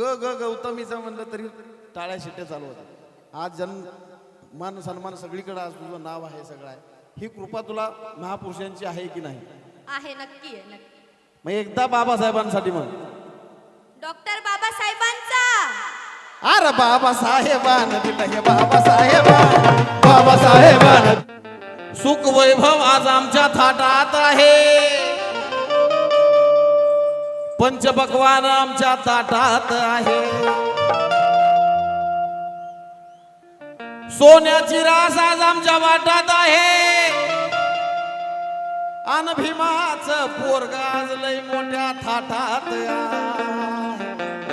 ग ग गौतमीचं म्हणलं तरी टाळ्या शिट्टे चालू होतात आज जन मान सन्मान सगळीकडे आज तुझं नाव आहे सगळं आहे. ही कृपा तुला महापुरुषांची आहे की नाही? आहे नक्की आहे नक्की. मग एकदा बाबासाहेबांसाठी म्हण. डॉक्टर बाबासाहेबांचा. अरे बाबासाहेबान दिलं हे बाबासाहेबान बाबासाहेबान. सुख वैभव आज आमच्या थाटात आहे. पंचपक्वान आमच्या ताटात आहे. सोन्याची रास आज आमच्या वाटात आहे. अन पोर पोरग आज लय मोठ्या थाटात आहे.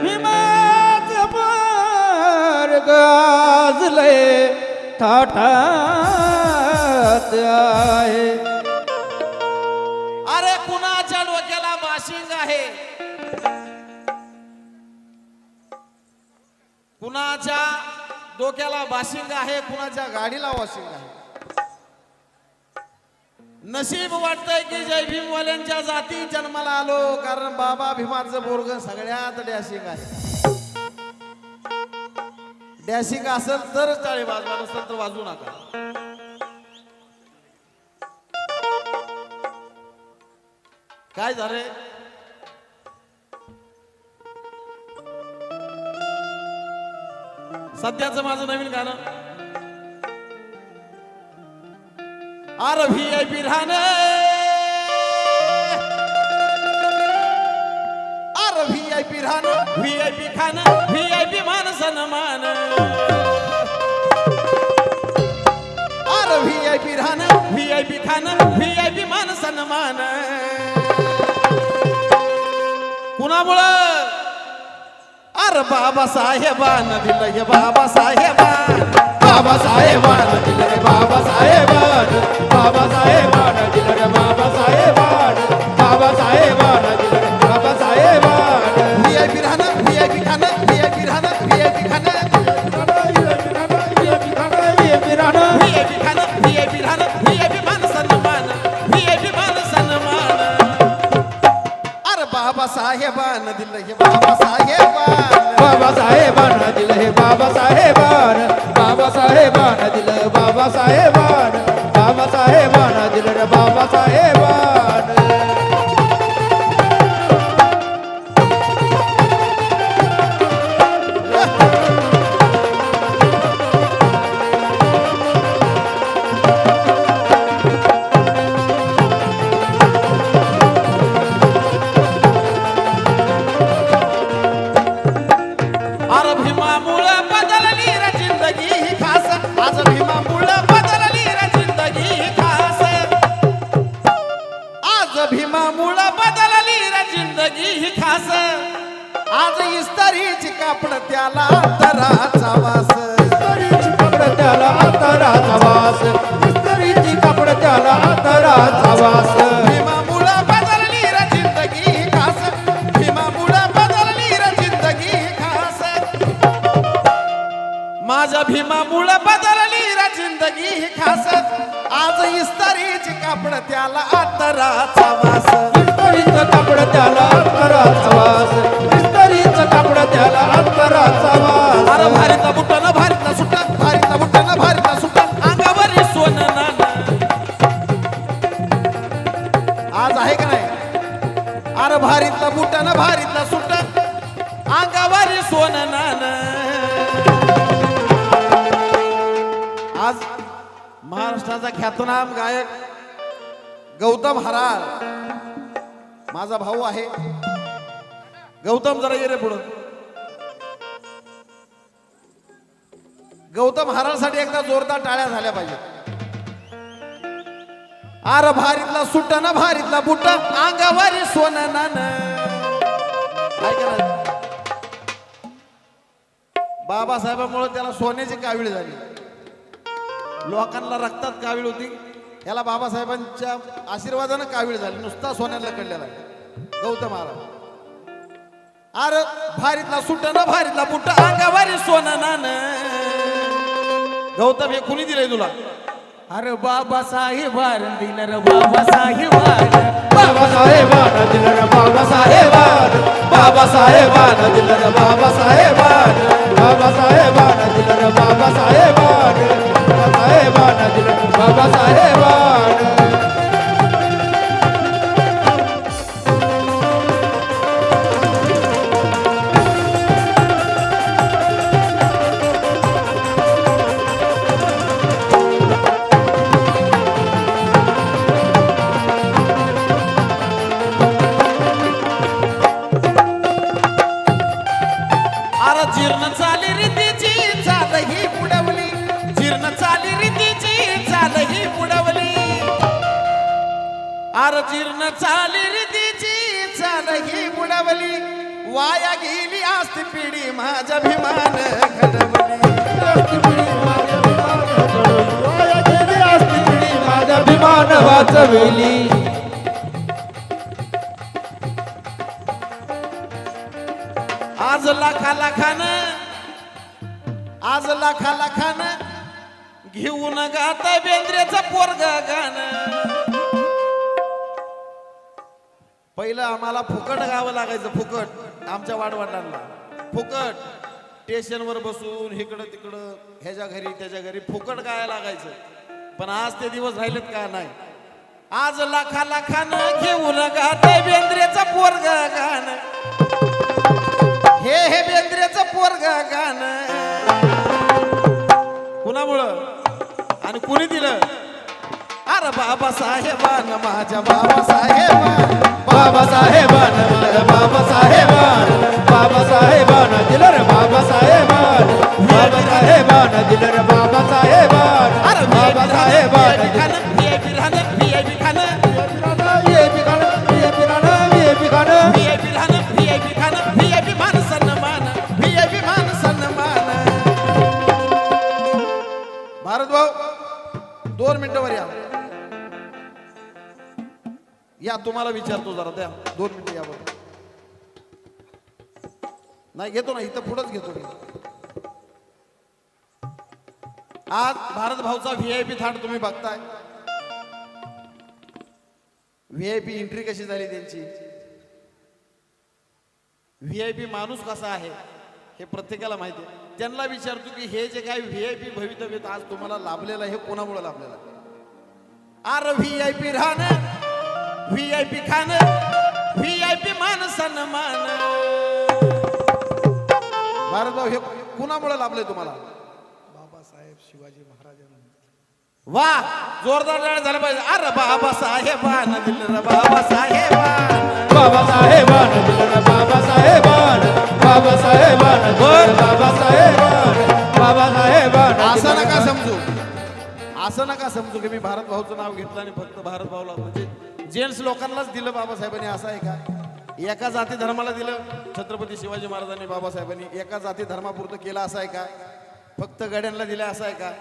भीमाच मार गाजले थाटात आहे. अरे कुणाच्या डोक्याला बाशिंग आहे? कुणाच्या डोक्याला बाशिंग आहे कुणाच्या गाडीला वॉशिंग आहे? नशीब वाटतंय की जय भीमवाल्यांच्या जाती जन्माला आलो कारण बाबा भीमाचं बोरग सगळ्यात डॅशिंग आहे. डॅशिंग असेल तर चाळी वाजवा नसेल तर वाजू नका. काय झालंय? सध्याचं माझं नवीन गाणं. आर व्ही आय पी राहण आर व्ही आय पी राहण व्ही आय पी खान व्ही आय पी मान सन्मान आर व्ही आय पी राहण व्ही आय पी खान व्ही आय पी मान सन्मान कुणामुळं? अरे बाबासाहेबान दिलं हे बाबासाहेबान बाबासाहेबान दिलं रे बाबासाहेबान बाबासाहेबान बाबासाहेबान दिलं हे बाबासाहेबान बाबासाहेबान दिलं हे बाबासाहेबान बाबासाहेबान दिलं बाबासाहेबान बाबासाहेबान दिलं रे बाबासाहेबान कापड त्याला तराचा वास. इस्त्रीची कपड त्याला अंतराचा वास. इस्त्रीची कपड त्याला अंतराचा वास. भीमामुळं बदलली रे जिंदगी ही खास भीमामुळं बदलली रे जिंदगी खास. माझ्या भीमामुळं बदलली रे जिंदगी ही खास. आज इस्तारीची कापड त्याला आतराचा वास. इस्त्रीचं कपड त्याला अंतराचा वास. अरे भारीतला बुट्टा ना भारीतला सुट्टा भारीतला बुट्टा ना भारीतला सुट्टा अंगावर सोन नाणं. आज आहे का नाही? अरे भारीतला बुट्टा ना भारीतला सुट्टा अंगावर सोनं नाणं. आज महाराष्ट्राचा ख्यातनाम गायक गौतम हरार. माझा भाऊ आहे. गौतम जरा ये रे पुढं. गौतम हराळसाठी एकदा जोरदार टाळ्या झाल्या पाहिजेत. आर भारीतला सुट्ट ना भारीतला बुट्ट अंगावारी सोनं बाबासाहेबांमुळे त्याला सोन्याची कावीळ झाली. लोकांना रक्तात कावीळ होती. याला बाबासाहेबांच्या आशीर्वादानं कावीळ झाली. नुसता सोन्याला कळलेला गौतम महाराज अरे भारीतला सुट ना भारीतला बुट्ट अंगावारी सोनं नान. गौतम हे कुणी दिलंय तुला अरे बाबासाहेबान दिलं रे बाबासाहेबान बाबासाहेबान दिलं रे बाबासाहेबान बाबासाहेबान दिलं रे बाबासाहेबान बाबासाहेबान दिलं रे बाबासाहेबान बाबासाहेबान दिलं रे जीर्ण चाली रीतीची चाल ही बुडवली वाया गेली आस्ती पिढी माझ्या भीमान घडवली. माझा अभिमान वाचविली आज लाखा लाखान आज लाखा लाखान घेऊन गाता बेंद्रेचा पोरगा गाणं. पहिलं आम्हाला फुकट गावं लागायचं फुकट. आमच्या वाडवडिलांना फुकट. स्टेशनवर बसून इकडं तिकडं ह्याच्या घरी त्याच्या घरी फुकट गायला लागायचं. पण आज ते दिवस राहिलेत का नाही? आज लाखा लाखानं घेऊन ते बेंद्रेचा पोरग गाणं. हे हे बेंद्रेचं पोरग गाणं. कुणामुळं? आणि कुणी दिलं? अरे बाबा साहेबान माझ्या बाबा साहेबान बाबासाहेबान दिलं बाबासाहेबान बाबासाहेबान दिलं रे बाबासाहेबान बाबासाहेबान दिलं रे तुम्हाला विचारतो जरा द्या. दोन मिनिटं या नाही घेतो ना इथं पुढंच घेतो मी. आज भारत भाऊचा व्ही आय पी थाट तुम्ही बघताय. व्ही आय पी एंट्री कशी झाली त्यांची? व्ही आय पी माणूस कसा आहे हे प्रत्येकाला माहिती आहे. त्यांना विचारतो की हे जे काय व्ही आय पी भवितव्य आज तुम्हाला लाभलेलं हे कोणामुळे लाभलेलं अरे R V I P V I P खाणं व्ही आय पी मान सन्मान. भारतभाऊ हे कुणामुळे लाभलंय तुम्हाला? वा जोरदार टाळ्या झाल्या पाहिजे. अरे बाबा साहेबान दिलं रे बाबा साहेबान बाबासाहेबान दिलं रे बाबासाहेबान. बाबासाहेबान दिलं रे बाबासाहेबान. बाबासाहेबान असं दिलं रे नका समजू. असं नका समजू की मी भारत भाऊचं नाव घेतलं आणि फक्त भारत भाऊला म्हणजे जेंट्स लोकांनाच दिलं बाबासाहेबांनी असं आहे का? एका जाती धर्माला दिलं छत्रपती शिवाजी महाराजांनी बाबासाहेबांनी. एका जाती धर्मापुरतं केलं असं आहे का? फक्त गड्यांना दिलं असं आहे का?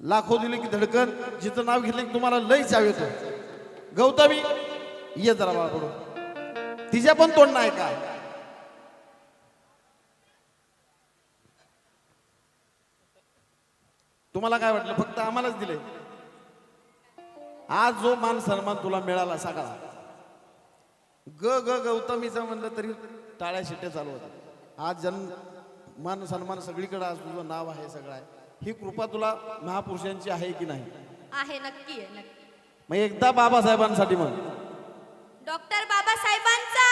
लाखो दिले की धडकन जिथं नाव घेतलं की तुम्हाला लई चाव येतो. गौतमी ये जरा बाबाकडून तिच्या पण तोंड नाही का? तुम्हाला काय वाटलं? फक्त आम्हालाच दिले आज जो मान सन्मान तुला मिळाला सगळा ग ग गौतमीचं म्हणलं तरी टाळ्या शिट्ट्या चालू होतात. आज जन मान सन्मान सगळीकडे आज तुझं नाव आहे सगळं आहे. ही कृपा तुला महापुरुषांची आहे की नाही? आहे नक्की आहे नक्की. मग एकदा बाबासाहेबांसाठी म्हण. डॉक्टर बाबासाहेबांचा.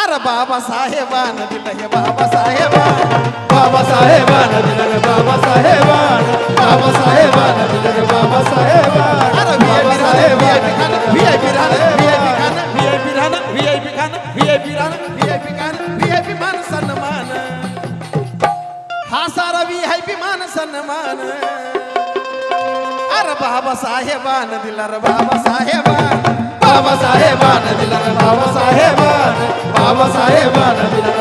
अरे बाबासाहेबान दिलं हे बाबासाहेबान. बाबासाहेबान दिलं बाबासाहेबान. बाबासाहेबान दिलं रे हा सारा वी आय पी मान सन्मान अरे बाबा साहेबान दिला रे बाबा साहेबान बाबासाहेबान दिलं रे बाबासाहेबान बाबासाहेबान दिलं रे बाबासाहेबान बाबासाहेबान